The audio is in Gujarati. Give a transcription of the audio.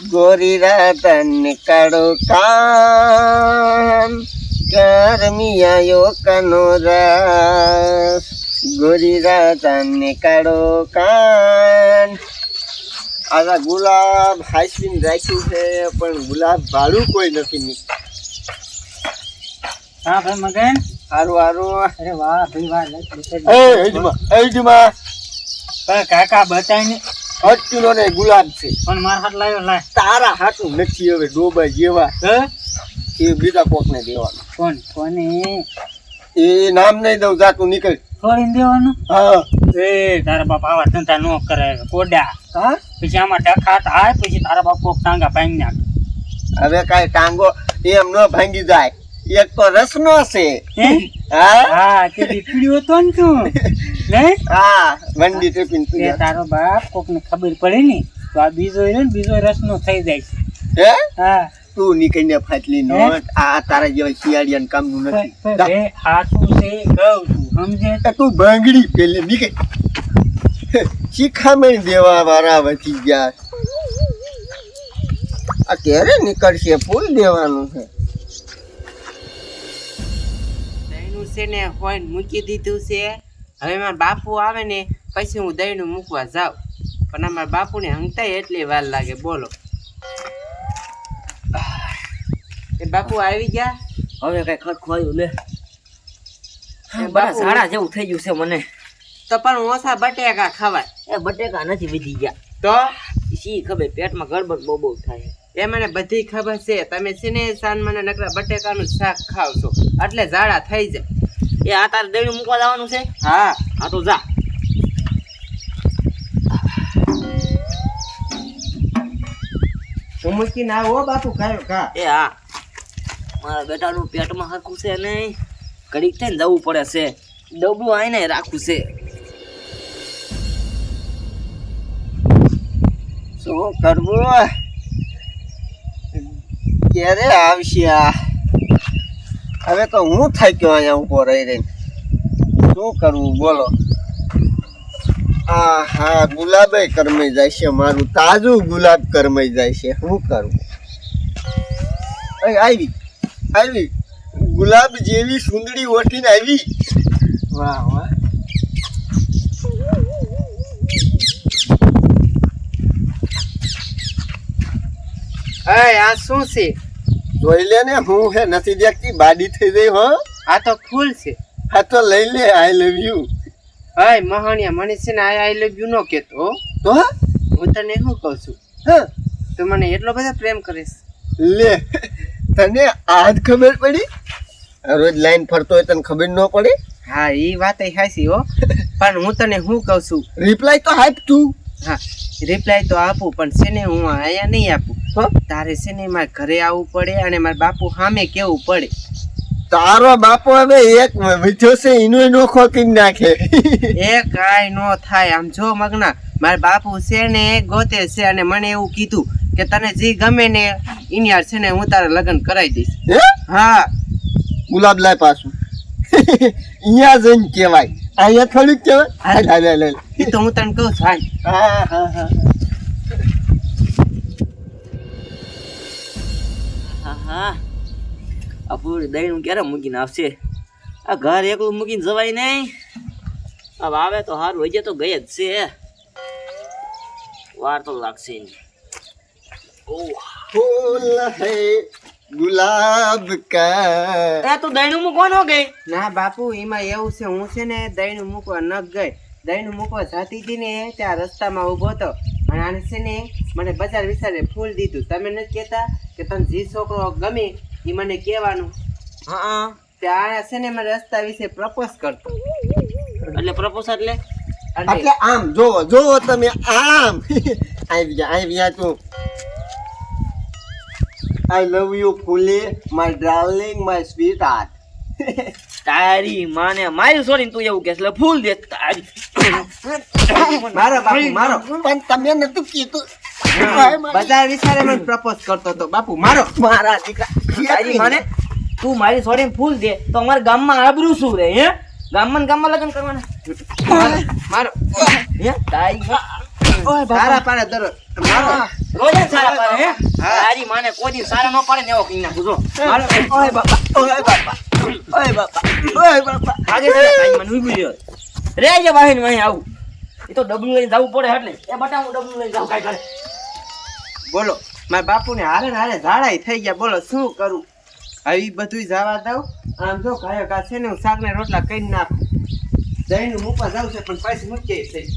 ગોરી રાતન કાળો કાન કરમિયાયો કનો રસ. ગોરી રાતન કાળો કાન. આ ગુલાબ હાઈસ્વીન રાખ્યું છે પણ ગુલાબ ભાડું કોઈ નથી ની હા ભાઈ મગન? હારું હારું. અરે વાહ ભાઈ વાહ એ હજમાં હેજમાં કાકા બતાવીને અટકીનો ને ગુલાબ છે. પણ મારા હાથ લાવ્યો લાય. તારા હાટું નથી હવે ડોબા જેવા. હે? એ બીજા કોકને દેવાનું. કોણ? કોને? એ નામ નહીં દઉં જાતું નીકળ. છોડીને દેવાનું? હા. એ તારા બાપ આવા ધંધા નો કરે. કોડા હા? પછી આમાં ડખા થાય પછી તારા બાપ કોક ટાંગા ભાંગી નાખ. હવે કાંઈ ટાંગો એમ ન ભાંગી જાય. એક તો રસનો છે. હા? હા? તે દીકરીઓ તો ને તું નહીં હા ટિફિન તે તારો બાપ કોક ને ખબર પડે ને તો આ બીજો ને બીજો રસનો થઈ જાય છે. હે? હા. તું નીકળીને ફાટલી નો આ તારા જેવા શિયાળિયાનું કામનું નથી. એ હાથું છે કહું તું સમજે તો તું ભાંગડી પેલે નીકળ. શિખામણ દેવા વાળા વધી ગયા. આ ક્યારે નીકળશે? ફૂલ દેવાનું છે. છે ને હોય મૂકી દીધું છે? હવે મારા બાપુ આવે ને પછી હું દહીંનું મૂકવા જાઉં. પણ અમારા બાપુને હંગતાય એટલી વાર લાગે બોલો. એ બાપુ આવી ગયા? હવે કઈ ખોયું લે. બરા ઝાડા જેવું થઈ ગયું છે મને. તો પણ ઓછા બટેકા ખવાય. એ બટેકા નથી વધી ગયા. તો? શી ખબર પેટમાં ગડબડ બહુ બહુ થાય. એ મને બધી ખબર છે. તમે છે ને સાન મને નકરા બટેકાનું શાક ખાવ છો એટલે ઝાડા થઈ જાય. એ આ તારે દહીંનું મૂકવા જવાનું છે? હા. હા તો જા. ઉમકી ના હો બાપુ ખાયો ખા એ હા. મારા બેટાનું પેટમાં હરખું છે નહીં. ઘડીક થઈને જવું પડે છે. ડબલું આઈને રાખવું છે. શું કરવું? ક્યારે આવશે આ? હવે તો હું થાક્યો અહીંયા ઊભો રહી રહીને? શું કરવું બોલો. આ હા, ગુલાબે કરમાઈ જાય છે મારું, તાજું ગુલાબ કરમાઈ જાય છે. શું કરવું આવી આવી. ગુલાબ જેવી સુંદરી ઓઠીને આવી. વાહ વાહ. હા આ શું છે? જોઈ લે ને હું હે નથી દેખતી બાડી થઈ ગઈ હો. આ તો ફૂલ છે. હા તો લઈ લે આઈ લવ યુ હાય મહાણિયા મને છે ને આઈ લવ યુ નો કેતો તો હા? તને શું કહું છું? હા. તું મને એટલો બધો પ્રેમ કરીશ. લે તને આજ ખબર પડી? રોજ લાઈન ફરતો હોય તને ખબર ન પડે? હા એ વાત હાસી હો. પણ હું તને શું કહું છું? રિપ્લાય તો આપ તું. હા. રિપ્લાય તો આપું પણ છે ને હું અહીંયા નહીં આપું. હો? તારે છે ને મારે ઘરે આવવું પડે અને મારા બાપુ સામે કેવું પડે. તારો બાપો હવે એક વિધ્યો છે એનો ખોકી કરી નાખે. એ કાંઈ નો થાય. આમ જો મગના મારા બાપુ છે ને ગોતે છે અને મને એવું કીધું કે તને જે ગમે ને એની છે ને હું તારા લગ્ન કરાવી દઈશ. હા? ગુલાબ લાય પાછું. અહીંયા જઈને કહેવાય. અહીંયા થોડુંક કહેવાય. હા. લે હાલ. એ તો હું તને કહું છું હા હા હા હા ક્યારે મૂકીને આવશે આ ઘર એકલું મૂકીને જવાય નહીં હવે આવે તો સારું હોય તો ગઈ જ છે વાર તો લાગશે ફૂલ હે ગુલાબ કા એ તું દહીંનું ન ગઈ ના બાપુ એમાં એવું છે હું છે ને દહીંનું મૂકવા ન ગઈ દહીંનું મૂકવા જતી હતી ને ત્યાં રસ્તામાં ઊભો હતો. અને આને છે ને મને બજાર વિચારે ફૂલ દીધું. તમે નથી કહેતા કે તને જે છોકરો ગમે એ મને કહેવાનું? હા. ત્યાં છે ને મને રસ્તા વિશે પ્રપોઝ કરતો. એટલે પ્રપોઝ એટલે? એટલે આમ જોવો જોવો તમે આમ. આવી ગયા આવી ગયા તું. આઈ લવ યુ ફૂલી my darling my sweetheart તારી માને મારી સોરી તું એવું કહેશ એટલે ફૂલ દે તારી. મારો બાપુ મારો. પણ તમે નતું કીધું. બધા વિચારે મને પ્રપોઝ કરતો હતો. બાપુ મારો. મારા દીકરા મને તું મારી છોડીને ફૂલ દે તો અમારા ગામમાં આબરૂ શું રે હે? ગામમાં ગામમાં લગ્ન કરવાના? મારો હે? તારી સારા પાડે દરરોજ. મારો. રોજ સારા પાડે હે. તારી માને કોઈ સારા ન પાડે ને એવો કઈ નાખું જો મારો ઓય બાપા. ઓય બાપા. ઓય બાપા. ઓય બાપા. ભાગે મને ઊભી રહ્યો રે જે બાહીને અહીં આવું. એ તો ડબલું લઈને જવું પડે એટલે. એ બટા હું ડબલું લઈને જાઉં કાંઈ કરે. બોલો, મારા બાપુને હારે ને હારે ઝાડાઈ થઈ ગયા. બોલો, શું કરું? આવી બધું જવા દઉં. આમ જો કાયો કા છે ને હું શાક ને રોટલા કરી નાખું. જઈને હું મૂકવા જાઉં છે, પણ પૈસા મૂકી થઈ